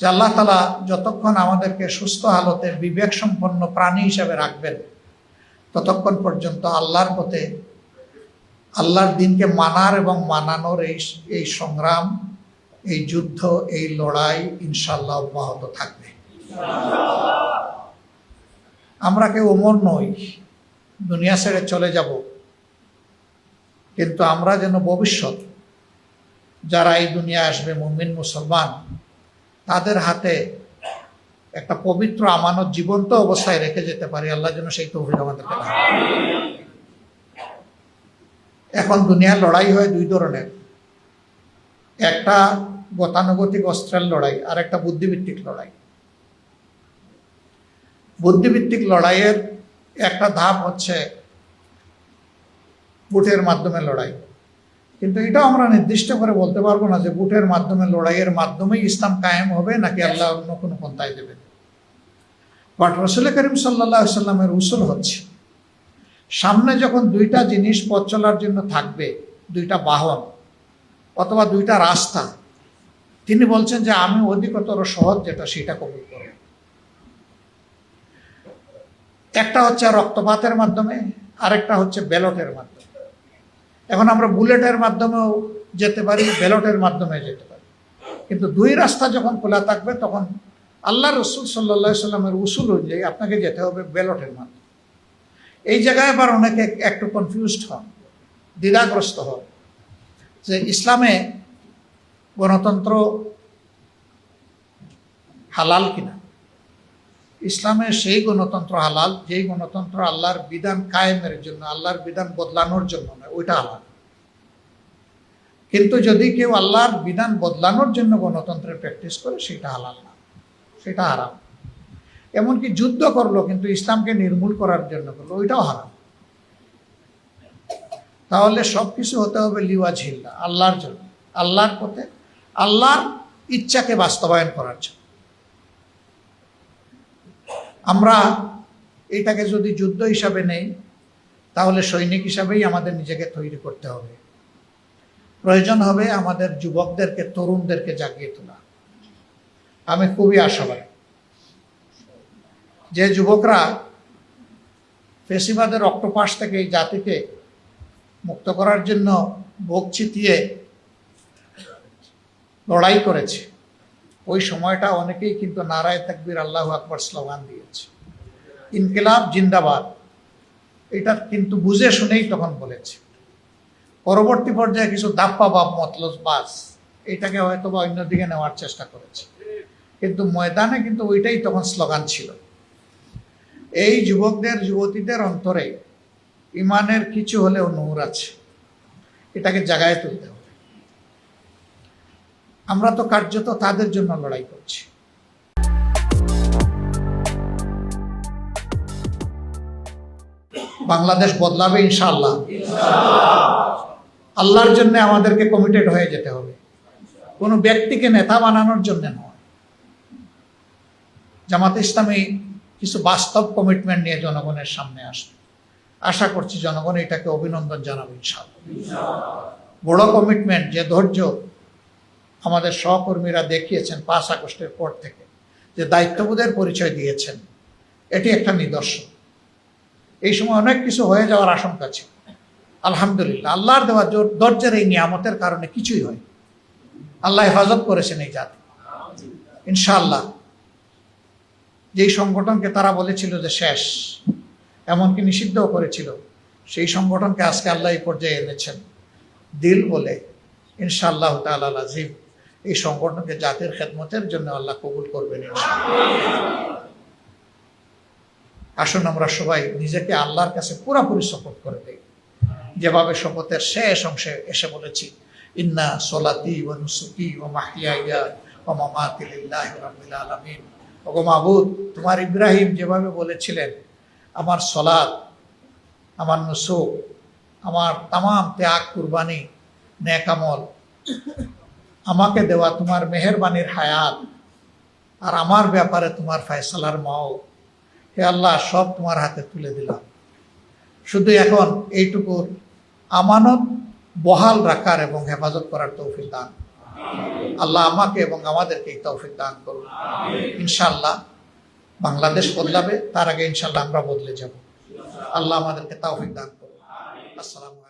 যে আল্লাহ তালা যতক্ষণ আমাদেরকে সুস্থ হালতে বিবেক সম্পন্ন প্রাণী হিসাবে রাখবেন, ততক্ষণ পর্যন্ত আল্লাহর পথে, আল্লাহর দিনকে মানার এবং মানানোর এই এই সংগ্রাম, এই যুদ্ধ, এই লড়াই ইনশাল্লাহ অব্যাহত থাকবে। আমরা কেউ অমর নই, দুনিয়া ছেড়ে চলে যাব, কিন্তু আমরা যেন ভবিষ্যৎ, যারা এই দুনিয়া আসবে, মুমিন, মুসলমান তাদের হাতে একটা পবিত্র আমানত জীবন্ত অবস্থায় রেখে যেতে পারি। আল্লাহ যেন সেই তৌফিক আমাদেরকে এখন দুনিয়ার লড়াই হয় দুই ধরনের। একটা গতানুগতিক অস্ত্রের লড়াই, আর একটা বুদ্ধিভিত্তিক লড়াই। বুদ্ধিভিত্তিক লড়াইয়ের একটা ধাপ হচ্ছে বুটের মাধ্যমে লড়াই। কিন্তু এটা আমরা নির্দিষ্ট করে বলতে পারব না যে বুটের মাধ্যমে লড়াইয়ের মাধ্যমেই ইসলাম কায়েম হবে নাকি আল্লাহ অন্য কোনো পন্থায় দেবেন বাট রসুল করিম সাল্লাহ সাল্লামের উসুল হচ্ছে সামনে যখন দুইটা জিনিস পথ চলার জন্য থাকবে দুইটা বাহন অথবা দুইটা রাস্তা তিনি বলছেন যে আমি অধিকতর সহজ যেটা সেটা কবুল করব। একটা হচ্ছে রক্তপাতের মাধ্যমে আরেকটা হচ্ছে ব্যালটের মাধ্যমে। এখন আমরা বুলেটের মাধ্যমেও যেতে পারি, ব্যালটের মাধ্যমে যেতে পারি। কিন্তু দুই রাস্তা যখন খোলা থাকবে, তখন আল্লাহ রসুল সাল্লা সাল্লামের উসুল অনুযায়ী আপনাকে যেতে হবে ব্যালটের মাধ্যমে। এই জায়গায় আবার অনেকে একটু কনফিউজড হন, দ্বিধাগ্রস্ত হন যে ইসলামে গণতন্ত্র হালাল কিনা। ইসলামে সেই গণতন্ত্র হালাল, যেই গণতন্ত্র আল্লাহর বিধান কায়েমের জন্য, আল্লাহর বিধান বদলানোর জন্য নয়, ওইটা হালাল। কিন্তু যদি কেউ আল্লাহর বিধান বদলানোর জন্য গণতন্ত্রের প্র্যাকটিস করে, সেটা হালাল না, সেটা হারাম। এমনকি যুদ্ধ করল, কিন্তু ইসলামকে নির্মূল করার জন্য করল, ওইটাও হারাম। তাহলে সব কিছু হতে হবে লিওয়া ঝিল্লা আল্লাহর জন্য, আল্লাহর পথে, আল্লাহর ইচ্ছাকে বাস্তবায়ন করার জন্য। আমরা এটাকে যদি যুদ্ধ হিসাবে নেই, তাহলে সৈনিক হিসাবেই আমাদের নিজেকে তৈরি করতে হবে। প্রয়োজন হবে আমাদের যুবকদেরকে, তরুণদেরকে জাগিয়ে তোলা। আমি খুবই আশাবাদী যে যুবকরা ফেসিবাদের অক্টোপাস থেকে এই জাতিকে মুক্ত করার জন্য বুক চিতিয়ে লড়াই করেছে। ওই সময়টা অনেকেই কিন্তু নারায় তাকবির আল্লাহ আকবর স্লোগান দিয়েছে। ইনকিলাব জিন্দাবাদ। এটা কিন্তু বুঝে শুনেই তখন বলেছে। পরবর্তী পর্যায়ে কিছু দাপ্পা বাপ মতলস বাস, এটাকে হয়তো বা অন্যদিকে নেওয়ার চেষ্টা করেছে। কিন্তু ময়দানে কিন্তু ওইটাই তখন স্লোগান ছিল। এই যুবকদের, যুবতীদের অন্তরে ইমানের কিছু হলেও নূর আছে। এটাকে জাগায় তুলতে হবে। আমরা তো কার্যত তাদের জন্য লড়াই করছি। বাংলাদেশ বদলাবে ইনশাল্লাহ আল্লাহর জন্য আমাদেরকে কমিটেড হয়ে যেতে হবে। কোনো ব্যক্তিকে নেতা বানানোর জন্য নয়। জামাত ইসলামী কিছু বাস্তব কমিটমেন্ট নিয়ে জনগণের সামনে আসবে। আশা করছি জনগণ এটাকে অভিনন্দন জানাবে ইনশাআল্লাহ। বড় কমিটমেন্ট যে ধৈর্য আমাদের সহকর্মীরা দেখিয়েছেন পাঁচ আগস্টের পর থেকে যে দায়িত্ববোধের পরিচয় দিয়েছেন। এটি একটা নিদর্শন। এই সময় অনেক কিছু হয়ে যাওয়ার আশঙ্কা ছিল। আলহামদুলিল্লাহ, আল্লাহর দেওয়া জোর- ধৈর্যের এই নিয়ামতের কারণে কিছুই হয় আল্লাহ হেফাজত করেছেন এই জাতি। ইনশাআল্লাহ, যেই সংগঠনকে তারা বলেছিল যে শেষ, এমনকি নিষিদ্ধও করেছিল, সেই সংগঠনকে আজকে আল্লাহ এই পর্যায়ে এনেছেন। দিল বলে, ইনশাআল্লাহ তাআলা আজিম। এই সংগঠনকে জাতির খেদমতের জন্য আল্লাহ কবুল করবেন। আসুন আমরা সবাই নিজেকে আল্লাহর কাছে পুরাপুরি শপথ করে দেই যেভাবে শপথের শেষ অংশে এসে বলেছি, ইন্না সলাতি ও ও মাহিয়া ও মামাতি লিল্লাহি রাব্বিল আলামিন ওগো মাবুদ, তোমার ইব্রাহিম যেভাবে বলেছিলেন, আমার সলাদ আমার নুসুক, আমার তাম ত্যাগ, কুরবানি নেকামল আমাকে দেওয়া তোমার মেহেরবানির হায়াত আর আমার ব্যাপারে তোমার ফয়সালার মাও হে আল্লাহ, সব তোমার হাতে তুলে দিলাম। শুধু এখন এইটুকুর আমানত, বহাল রাখার এবং হেফাজত করার তৌফিক দান। আল্লাহ আমাকে এবং আমাদেরকে এই তৌফিক দান করুন। ইনশাল্লাহ বাংলাদেশ বদলাবে, তার আগে ইনশাল্লাহ আমরা বদলে যাব। আল্লাহ আমাদেরকে তৌফিক দান করুন। আসসালামু